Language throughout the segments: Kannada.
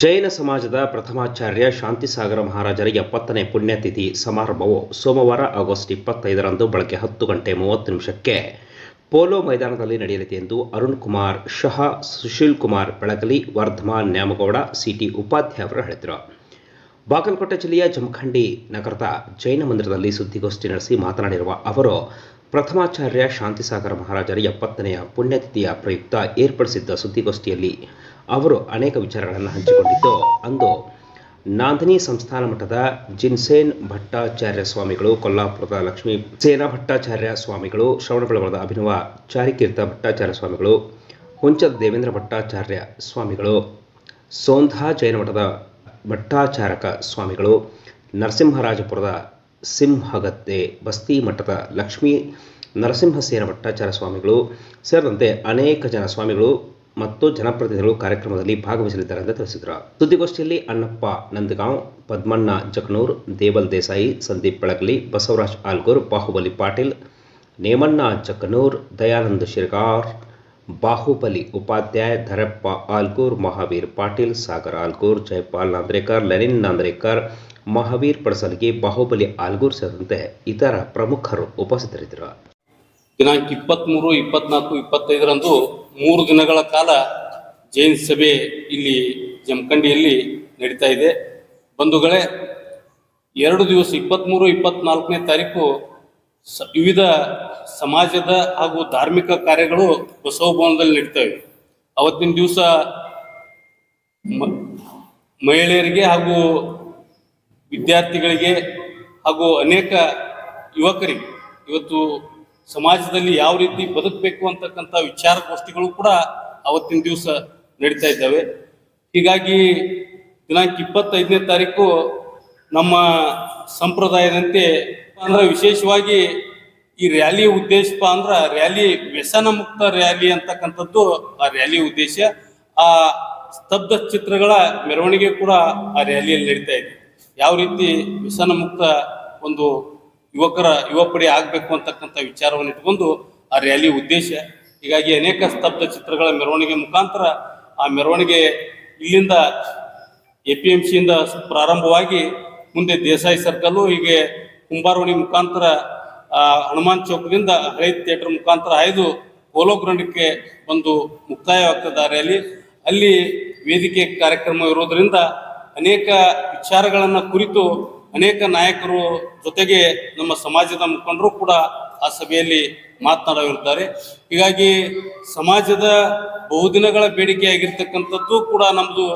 ಜೈನ ಸಮಾಜದ ಪ್ರಥಮಾಚಾರ್ಯ ಶಾಂತಿಸಾಗರ ಮಹಾರಾಜರ ಎಪ್ಪತ್ತನೇ ಪುಣ್ಯತಿಥಿ ಸಮಾರಂಭವು ಸೋಮವಾರ ಆಗಸ್ಟ್ ಇಪ್ಪತ್ತೈದರಂದು ಬೆಳಗ್ಗೆ ಹತ್ತು ಗಂಟೆ ಮೂವತ್ತು ನಿಮಿಷಕ್ಕೆ ಪೋಲೋ ಮೈದಾನದಲ್ಲಿ ನಡೆಯಲಿದೆ ಎಂದು ಅರುಣ್ ಕುಮಾರ್ ಶಹಾ, ಸುಶೀಲ್ ಕುಮಾರ್ ಬೆಳಗಲಿ, ವರ್ಧಮಾನ್ ನ್ಯಾಮಗೌಡ, ಸಿಟಿ ಉಪಾಧ್ಯಾಯ ಅವರು ಹೇಳಿದರು. ಬಾಗಲಕೋಟೆ ಜಿಲ್ಲೆಯ ಜಮಖಂಡಿ ನಗರದ ಜೈನ ಮಂದಿರದಲ್ಲಿ ಸುದ್ದಿಗೋಷ್ಠಿ ನಡೆಸಿ ಮಾತನಾಡಿರುವ ಅವರು, ಪ್ರಥಮಾಚಾರ್ಯ ಶಾಂತಿಸಾಗರ ಮಹಾರಾಜರ ಎಪ್ಪತ್ತನೆಯ ಪುಣ್ಯತಿಥಿಯ ಪ್ರಯುಕ್ತ ಏರ್ಪಡಿಸಿದ್ದ ಸುದ್ದಿಗೋಷ್ಠಿಯಲ್ಲಿ ಅವರು ಅನೇಕ ವಿಚಾರಗಳನ್ನು ಹಂಚಿಕೊಂಡಿದ್ದು. ಅಂದು ನಾಂದಿನಿ ಸಂಸ್ಥಾನ ಮಠದ ಜಿನ್ಸೇನ್ ಭಟ್ಟಾಚಾರ್ಯ ಸ್ವಾಮಿಗಳು, ಕೊಲ್ಲಾಪುರದ ಲಕ್ಷ್ಮೀ ಸೇನಾ ಭಟ್ಟಾಚಾರ್ಯ ಸ್ವಾಮಿಗಳು, ಶ್ರವಣಬೆಳಗೊಳದ ಅಭಿನವ ಚಾರಿಕೀರ್ತ ಭಟ್ಟಾಚಾರ್ಯ ಸ್ವಾಮಿಗಳು, ಹುಂಚದ ದೇವೇಂದ್ರ ಭಟ್ಟಾಚಾರ್ಯ ಸ್ವಾಮಿಗಳು, ಸೋಂಧಾ ಜೈನ ಮಠದ ಭಟ್ಟಾಚಾರಕ ಸ್ವಾಮಿಗಳು, ನರಸಿಂಹರಾಜಪುರದ ಸಿಂಹಗತ್ತೆ ಬಸ್ತಿ ಮಠದ ಲಕ್ಷ್ಮೀ ನರಸಿಂಹಸೇನ ಭಟ್ಟಾಚಾರ್ಯ ಸ್ವಾಮಿಗಳು ಸೇರಿದಂತೆ ಅನೇಕ ಜನ ಸ್ವಾಮಿಗಳು ಮತ್ತು ಜನಪ್ರತಿನಿಧಿಗಳು ಕಾರ್ಯಕ್ರಮದಲ್ಲಿ ಭಾಗವಹಿಸಲಿದ್ದಾರೆ ಎಂದು ತಿಳಿಸಿದರು. ಸುದ್ದಿಗೋಷ್ಠಿಯಲ್ಲಿ ಅಣ್ಣಪ್ಪ ನಂದಗಾಂವ್, ಪದ್ಮಣ್ಣ ಜಕನೂರ್, ದೇವಲ್ ದೇಸಾಯಿ, ಸಂದೀಪ್ ಬೆಳಗಲಿ, ಬಸವರಾಜ್ ಆಲ್ಗೂರ್, ಬಾಹುಬಲಿ ಪಾಟೀಲ್, ನೇಮಣ್ಣ ಜಕನೂರ್, ದಯಾನಂದ ಶಿರ್ಗಾರ್, ಬಾಹುಬಲಿ ಉಪಾಧ್ಯಾಯ, ಧರಪ್ಪ ಆಲ್ಗೂರ್, ಮಹಾವೀರ್ ಪಾಟೀಲ್, ಸಾಗರ್ ಆಲ್ಗೂರ್, ಜಯಪಾಲ್ ನಾಂದ್ರೇಕರ್, ಲೆನಿನ್ ನಾಂದ್ರೇಕರ್, ಮಹಾವೀರ್ ಪಡಸಲ್ಗಿ ಬಾಹುಬಲಿ ಆಲ್ಗೂರ್ ಸೇರಿದಂತೆ ಇತರ ಪ್ರಮುಖರು ಉಪಸ್ಥಿತರಿದ್ದರು. ದಿನಾಂಕ ಇಪ್ಪತ್ತ್ಮೂರು ಇಪ್ಪತ್ನಾಲ್ಕು, ಇಪ್ಪತ್ತೈದರಂದು ಮೂರು ದಿನಗಳ ಕಾಲ ಜೈನ್ ಸಭೆ ಇಲ್ಲಿ ಜಮಖಂಡಿಯಲ್ಲಿ ನಡೀತಾ ಇದೆ. ಬಂಧುಗಳೇ, ಎರಡು ದಿವಸ ಇಪ್ಪತ್ತ್ಮೂರು ಇಪ್ಪತ್ನಾಲ್ಕನೇ ತಾರೀಕು ಸ, ವಿವಿಧ ಸಮಾಜದ ಹಾಗೂ ಧಾರ್ಮಿಕ ಕಾರ್ಯಗಳು ಬಸವ ಭವನದಲ್ಲಿ ನಡೀತವೆ ಅವತ್ತಿನ ದಿವಸ ಮಹಿಳೆಯರಿಗೆ ಹಾಗೂ ವಿದ್ಯಾರ್ಥಿಗಳಿಗೆ ಹಾಗೂ ಅನೇಕ ಯುವಕರಿಗೆ, ಇವತ್ತು ಸಮಾಜದಲ್ಲಿ ಯಾವ ರೀತಿ ಬದುಕಬೇಕು ಅಂತಕ್ಕಂಥ ವಿಚಾರಗೋಷ್ಠಿಗಳು ಕೂಡ ಅವತ್ತಿನ ದಿವಸ ನಡೀತಾ ಇದ್ದಾವೆ. ಹೀಗಾಗಿ ದಿನಾಂಕ ಇಪ್ಪತ್ತೈದನೇ ತಾರೀಕು ನಮ್ಮ ಸಂಪ್ರದಾಯದಂತೆ ಅಂದ್ರೆ ವಿಶೇಷವಾಗಿ ಈ ರ್ಯಾಲಿ ಉದ್ದೇಶಪ್ಪ ಅಂದ್ರೆ ರ್ಯಾಲಿ ವ್ಯಸನ ಮುಕ್ತ ರ್ಯಾಲಿ ಅಂತಕ್ಕಂಥದ್ದು ಆ ರ್ಯಾಲಿ ಉದ್ದೇಶ. ಆ ಸ್ತಬ್ಧ ಚಿತ್ರಗಳ ಮೆರವಣಿಗೆ ಕೂಡ ಆ ರ್ಯಾಲಿಯಲ್ಲಿ ನಡೀತಾ ಇದೆ. ಯಾವ ರೀತಿ ವ್ಯಸನ ಮುಕ್ತ ಒಂದು ಯುವಕರ ಯುವ ಪಡೆ ಆಗಬೇಕು ಅಂತಕ್ಕಂಥ ವಿಚಾರವನ್ನು ಇಟ್ಕೊಂಡು ಆ ರ್ಯಾಲಿ ಉದ್ದೇಶ. ಹೀಗಾಗಿ ಅನೇಕ ಸ್ತಬ್ಧ ಚಿತ್ರಗಳ ಮೆರವಣಿಗೆ ಮುಖಾಂತರ ಆ ಮೆರವಣಿಗೆ ಇಲ್ಲಿಂದ ಎ ಪಿ ಎಂ ಸಿಯಿಂದ ಪ್ರಾರಂಭವಾಗಿ ಮುಂದೆ ದೇಸಾಯಿ ಸರ್ಕಲ್ಲು ಹೀಗೆ ಕುಂಬಾರವಣಿ ಮುಖಾಂತರ ಹನುಮಾನ್ ಚೌಕದಿಂದ ಹಳೆ ಥಿಯೇಟರ್ ಮುಖಾಂತರ ಆಯ್ದು ಪೋಲೋ ಗ್ರೌಂಡ್ಗೆ ಒಂದು ಮುಕ್ತಾಯವಾಗ್ತದೆ ಆ ರ್ಯಾಲಿ ಅಲ್ಲಿ ವೇದಿಕೆ ಕಾರ್ಯಕ್ರಮ ಇರೋದರಿಂದ ಅನೇಕ ವಿಚಾರಗಳನ್ನು ಕುರಿತು ಅನೇಕ ನಾಯಕರು ಜೊತೆಗೆ ನಮ್ಮ ಸಮಾಜದ ಮುಖಂಡರು ಕೂಡ ಆ ಸಭೆಯಲ್ಲಿ ಮಾತನಾಡಲಿದ್ದಾರೆ. ಹೀಗಾಗಿ ಸಮಾಜದ ಬಹುದಿನಗಳ ಬೇಡಿಕೆ ಆಗಿರ್ತಕ್ಕಂಥದ್ದು ಕೂಡ ನಮ್ಮದು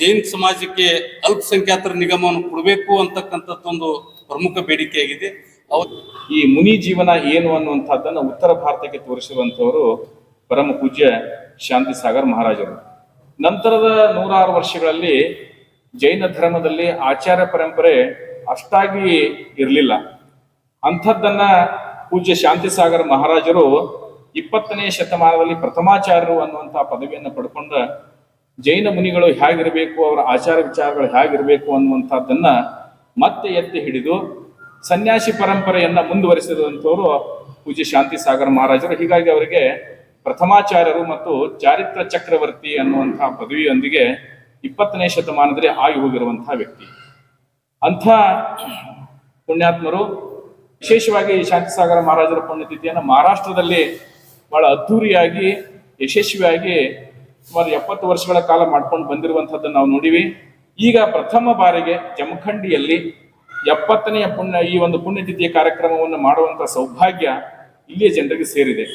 ಜೈನ್ ಸಮಾಜಕ್ಕೆ ಅಲ್ಪಸಂಖ್ಯಾತರ ನಿಗಮವನ್ನು ಕೊಡಬೇಕು ಅಂತಕ್ಕಂಥದ್ದೊಂದು ಪ್ರಮುಖ ಬೇಡಿಕೆಯಾಗಿದೆ. ಅವತ್ತು ಈ ಮುನಿ ಜೀವನ ಏನು ಅನ್ನುವಂಥದ್ದನ್ನು ಉತ್ತರ ಭಾರತಕ್ಕೆ ತೋರಿಸಿರುವಂತವರು ಪರಮ ಪೂಜ್ಯ ಶಾಂತಿ ಸಾಗರ್ ಮಹಾರಾಜರು. ನಂತರದ ನೂರಾರು ವರ್ಷಗಳಲ್ಲಿ ಜೈನ ಧರ್ಮದಲ್ಲಿ ಆಚಾರ ಪರಂಪರೆ ಅಷ್ಟಾಗಿ ಇರಲಿಲ್ಲ. ಅಂಥದ್ದನ್ನ ಪೂಜ್ಯ ಶಾಂತಿ ಸಾಗರ್ ಮಹಾರಾಜರು ಇಪ್ಪತ್ತನೇ ಶತಮಾನದಲ್ಲಿ ಪ್ರಥಮಾಚಾರ್ಯರು ಅನ್ನುವಂಥ ಪದವಿಯನ್ನು ಪಡ್ಕೊಂಡ ಜೈನ ಮುನಿಗಳು ಹೇಗಿರಬೇಕು, ಅವರ ಆಚಾರ ವಿಚಾರಗಳು ಹೇಗಿರಬೇಕು ಅನ್ನುವಂಥದ್ದನ್ನ ಮತ್ತೆ ಎತ್ತಿ ಹಿಡಿದು ಸನ್ಯಾಸಿ ಪರಂಪರೆಯನ್ನ ಮುಂದುವರಿಸಿದಂಥವರು ಪೂಜ್ಯ ಶಾಂತಿ ಸಾಗರ ಮಹಾರಾಜರು. ಹೀಗಾಗಿ ಅವರಿಗೆ ಪ್ರಥಮಾಚಾರ್ಯರು ಮತ್ತು ಚಾರಿತ್ರ ಚಕ್ರವರ್ತಿ ಅನ್ನುವಂತಹ ಪದವಿಯೊಂದಿಗೆ ಇಪ್ಪತ್ತನೇ ಶತಮಾನದಲ್ಲಿ ಆಗಿ ಹೋಗಿರುವಂತಹ ವ್ಯಕ್ತಿ. ಅಂಥ ಪುಣ್ಯಾತ್ಮರು ವಿಶೇಷವಾಗಿ ಶಾಂತಿಸಾಗರ ಮಹಾರಾಜರ ಪುಣ್ಯತಿಥಿಯನ್ನು ಮಹಾರಾಷ್ಟ್ರದಲ್ಲಿ ಬಹಳ ಅದ್ಧೂರಿಯಾಗಿ, ಯಶಸ್ವಿಯಾಗಿ ಸುಮಾರು ಎಪ್ಪತ್ತು ವರ್ಷಗಳ ಕಾಲ ಮಾಡ್ಕೊಂಡು ಬಂದಿರುವಂಥದ್ದನ್ನು ನಾವು ನೋಡಿವಿ. ಈಗ ಪ್ರಥಮ ಬಾರಿಗೆ ಜಮಖಂಡಿಯಲ್ಲಿ ಎಪ್ಪತ್ತನೆಯ ಪುಣ್ಯ, ಈ ಒಂದು ಪುಣ್ಯತಿಥಿಯ ಕಾರ್ಯಕ್ರಮವನ್ನು ಮಾಡುವಂಥ ಸೌಭಾಗ್ಯ ಇಲ್ಲಿಯ ಜನರಿಗೆ ಸೇರಿದೆ.